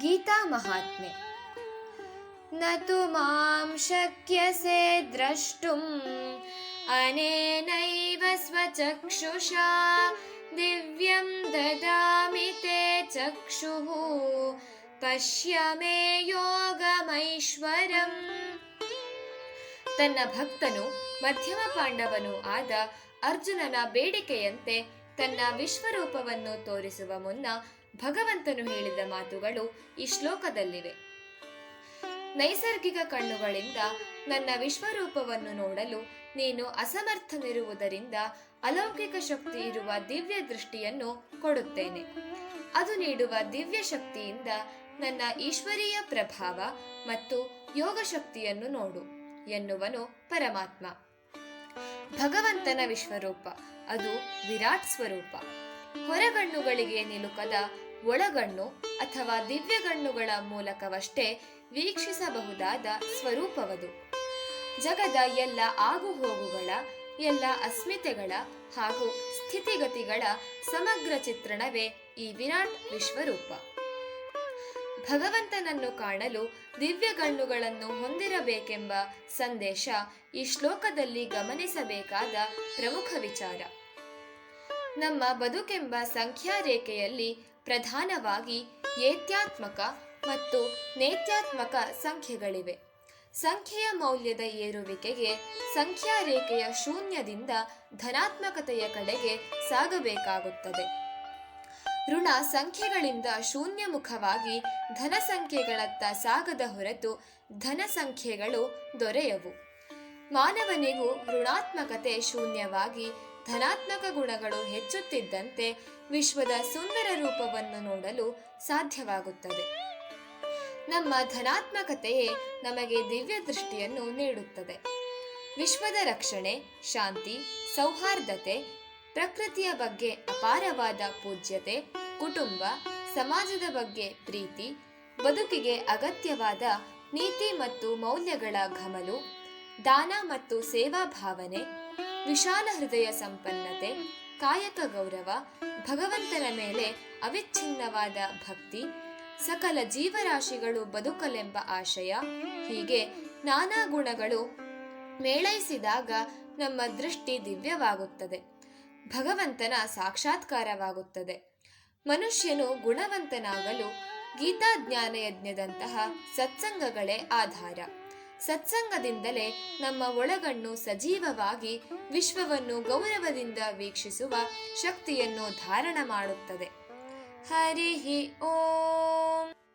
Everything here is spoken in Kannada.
ಗೀತಾ ಮಹಾತ್ಮೆ. ನ ತು ಮಾಂ ಶಕ್ಯಸೆ ದ್ರಷ್ಟುಂ, ಅನೇನೈವ ಸ್ವಚಕ್ಷುಷಾ, ದಿವ್ಯಂ ದದಾಮಿ ತೇ ಚಕ್ಷುಃ ಪಶ್ಯ ಮೇ ಯೋಗಮೈಶ್ವರಂ. ತನ್ನ ಭಕ್ತನು ಮಧ್ಯಮ ಪಾಂಡವನು ಆದ ಅರ್ಜುನನ ಬೇಡಿಕೆಯಂತೆ ತನ್ನ ವಿಶ್ವರೂಪವನ್ನು ತೋರಿಸುವ ಮುನ್ನ ಭಗವಂತನು ಹೇಳಿದ ಮಾತುಗಳು ಈ ಶ್ಲೋಕದಲ್ಲಿವೆ. ನೈಸರ್ಗಿಕ ಕಣ್ಣುಗಳಿಂದ ನನ್ನ ವಿಶ್ವರೂಪವನ್ನು ನೋಡಲು ನೀನು ಅಸಮರ್ಥನಿರುವುದರಿಂದ ಅಲೌಕಿಕ ಶಕ್ತಿ ಇರುವ ದಿವ್ಯ ದೃಷ್ಟಿಯನ್ನು ಕೊಡುತ್ತೇನೆ. ಅದು ನೀಡುವ ದಿವ್ಯ ಶಕ್ತಿಯಿಂದ ನನ್ನ ಈಶ್ವರೀಯ ಪ್ರಭಾವ ಮತ್ತು ಯೋಗ ಶಕ್ತಿಯನ್ನು ನೋಡು ಎನ್ನುವನು ಪರಮಾತ್ಮ. ಭಗವಂತನ ವಿಶ್ವರೂಪ. ಅದು ವಿರಾಟ್ ಸ್ವರೂಪ. ಹೊರಗಣ್ಣುಗಳಿಗೆ ನಿಲುಕದ ಒಳಗಣ್ಣು ಅಥವಾ ದಿವ್ಯಗಣ್ಣುಗಳ ಮೂಲಕವಷ್ಟೇ ವೀಕ್ಷಿಸಬಹುದಾದ ಸ್ವರೂಪವದು. ಜಗದ ಎಲ್ಲ ಆಗುಹೋಗುಗಳ, ಎಲ್ಲ ಅಸ್ಮಿತೆಗಳ ಹಾಗೂ ಸ್ಥಿತಿಗತಿಗಳ ಸಮಗ್ರ ಚಿತ್ರಣವೇ ಈ ವಿರಾಟ್ ವಿಶ್ವರೂಪ. ಭಗವಂತನನ್ನು ಕಾಣಲು ದಿವ್ಯಗಣ್ಣುಗಳನ್ನು ಹೊಂದಿರಬೇಕೆಂಬ ಸಂದೇಶ ಈ ಶ್ಲೋಕದಲ್ಲಿ ಗಮನಿಸಬೇಕಾದ ಪ್ರಮುಖ ವಿಚಾರ. ನಮ್ಮ ಬದುಕೆಂಬ ಸಂಖ್ಯಾರೇಖೆಯಲ್ಲಿ ಪ್ರಧಾನವಾಗಿ ಏತ್ಯಾತ್ಮಕ ಮತ್ತು ನೇತ್ಯಾತ್ಮಕ ಸಂಖ್ಯೆಗಳಿವೆ. ಸಂಖ್ಯೆಯ ಮೌಲ್ಯದ ಏರುವಿಕೆಗೆ ಸಂಖ್ಯಾರೇಖೆಯ ಶೂನ್ಯದಿಂದ ಧನಾತ್ಮಕತೆಯ ಕಡೆಗೆ ಸಾಗಬೇಕಾಗುತ್ತದೆ. ಋಣ ಸಂಖ್ಯೆಗಳಿಂದ ಶೂನ್ಯ ಮುಖವಾಗಿ ಧನ ಸಂಖ್ಯೆಗಳತ್ತ ಸಾಗದ ಹೊರತು ಧನ ಸಂಖ್ಯೆಗಳು ದೊರೆಯವು. ಮಾನವನಿಗೂ ಋಣಾತ್ಮಕತೆ ಶೂನ್ಯವಾಗಿ ಧನಾತ್ಮಕ ಗುಣಗಳು ಹೆಚ್ಚುತ್ತಿದ್ದಂತೆ ವಿಶ್ವದ ಸುಂದರ ರೂಪವನ್ನು ನೋಡಲು ಸಾಧ್ಯವಾಗುತ್ತದೆ. ನಮ್ಮ ಧನಾತ್ಮಕತೆಯೇ ನಮಗೆ ದಿವ್ಯ ದೃಷ್ಟಿಯನ್ನು ನೀಡುತ್ತದೆ. ವಿಶ್ವದ ರಕ್ಷಣೆ, ಶಾಂತಿ, ಸೌಹಾರ್ದತೆ ಪ್ರಕೃತಿಯ ಬಗ್ಗೆ ಅಪಾರವಾದ ಪೂಜ್ಯತೆ, ಕುಟುಂಬ, ಸಮಾಜದ ಬಗ್ಗೆ ಪ್ರೀತಿ, ಬದುಕಿಗೆ ಅಗತ್ಯವಾದ ನೀತಿ ಮತ್ತು ಮೌಲ್ಯಗಳ ಘಮಲು, ದಾನ ಮತ್ತು ಸೇವಾ ಭಾವನೆ, ವಿಶಾಲ ಹೃದಯ ಸಂಪನ್ನತೆ, ಕಾಯಕ ಗೌರವ, ಭಗವಂತನ ಮೇಲೆ ಅವಿಚ್ಛಿನ್ನವಾದ ಭಕ್ತಿ, ಸಕಲ ಜೀವರಾಶಿಗಳು ಬದುಕಲೆಂಬ ಆಶಯ, ಹೀಗೆ ನಾನಾ ಗುಣಗಳು ಮೇಳೈಸಿದಾಗ ನಮ್ಮ ದೃಷ್ಟಿ ದಿವ್ಯವಾಗುತ್ತದೆ. ಭಗವಂತನ ಸಾಕ್ಷಾತ್ಕಾರವಾಗುತ್ತದೆ. ಮನುಷ್ಯನು ಗುಣವಂತನಾಗಲು ಗೀತಾಜ್ಞಾನ ಯಜ್ಞದಂತಹ ಸತ್ಸಂಗಗಳೇ ಆಧಾರ. ಸತ್ಸಂಗದಿಂದಲೇ ನಮ್ಮ ಒಳಗಣ್ಣು ಸಜೀವವಾಗಿ ವಿಶ್ವವನ್ನು ಗೌರವದಿಂದ ವೀಕ್ಷಿಸುವ ಶಕ್ತಿಯನ್ನು ಧಾರಣ ಮಾಡುತ್ತದೆ. ಹರಿ ಓಂ.